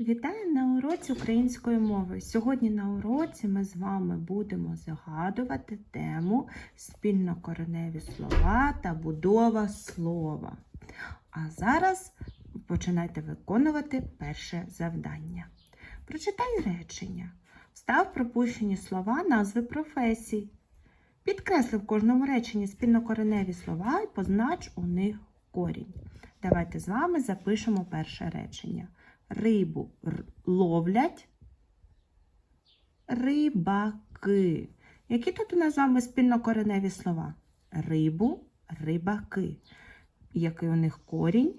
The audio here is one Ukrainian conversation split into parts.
Вітаю на уроці української мови. Сьогодні на уроці ми з вами будемо згадувати тему спільнокореневі слова та будова слова. А зараз починайте виконувати перше завдання. Прочитай речення. Встав пропущені слова назви професій. Підкресли в кожному реченні спільнокореневі слова і познач у них корінь. Давайте з вами запишемо перше речення. Рибу ловлять рибаки. Які тут у нас з вами спільнокореневі слова? Рибу, рибаки. Який у них корінь?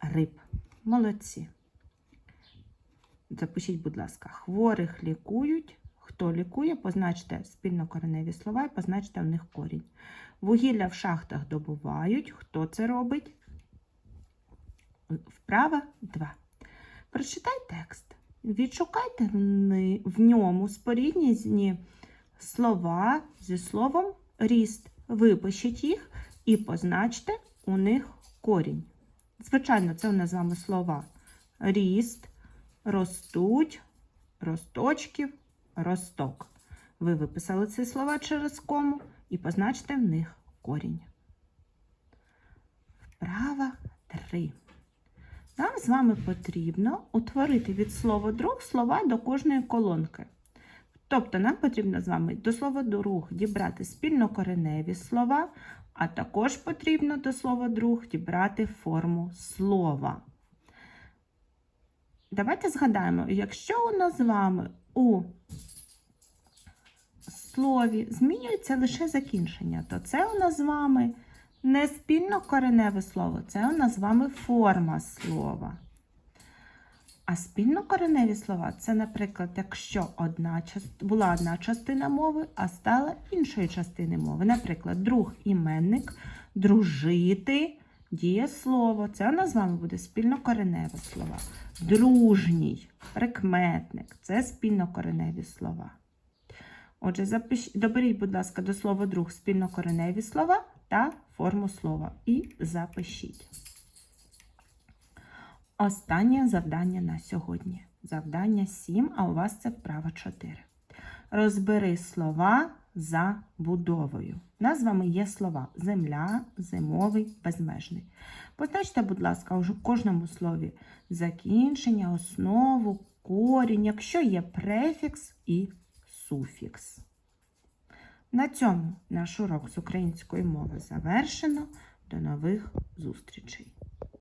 Риб. Молодці. Запишіть, будь ласка, хворих лікують. Хто лікує, позначте спільнокореневі слова і позначте в них корінь. Вугілля в шахтах добувають. Хто це робить? Вправа 2. Прочитай текст. Відшукайте в ньому споріднізні слова зі словом ріст. Випишіть їх і позначте у них корінь. Звичайно, це у нас з вами слова ріст, ростуть, росточків, росток. Ви виписали ці слова через кому і позначте в них корінь. Вправа 3. Нам з вами потрібно утворити від слова друг слова до кожної колонки. Тобто нам потрібно з вами до слова друг дібрати спільнокореневі слова, а також потрібно до слова друг дібрати форму слова. Давайте згадаємо, якщо у нас з вами у слові змінюється лише закінчення, то це у нас з вами не спільнокореневе слово, це у нас з вами форма слова. А спільнокореневі слова це, наприклад, якщо одна була одна частина мови, а стала іншої частини мови. Наприклад, друг іменник, дружити, дієслово. Це у нас з вами буде спільнокореневе слова. Дружній, прикметник це спільнокореневі слова. Отже, запиш... доберіть, будь ласка, до слова друг спільнокореневі слова та форму слова і запишіть. Останнє завдання на сьогодні. Завдання 7, а у вас це вправа 4. Розбери слова за будовою. У нас з вами є слова земля, зимовий, безмежний. Позначте, будь ласка, у кожному слові закінчення, основу, корінь, якщо є префікс і суфікс. На цьому наш урок з української мови завершено. До нових зустрічей!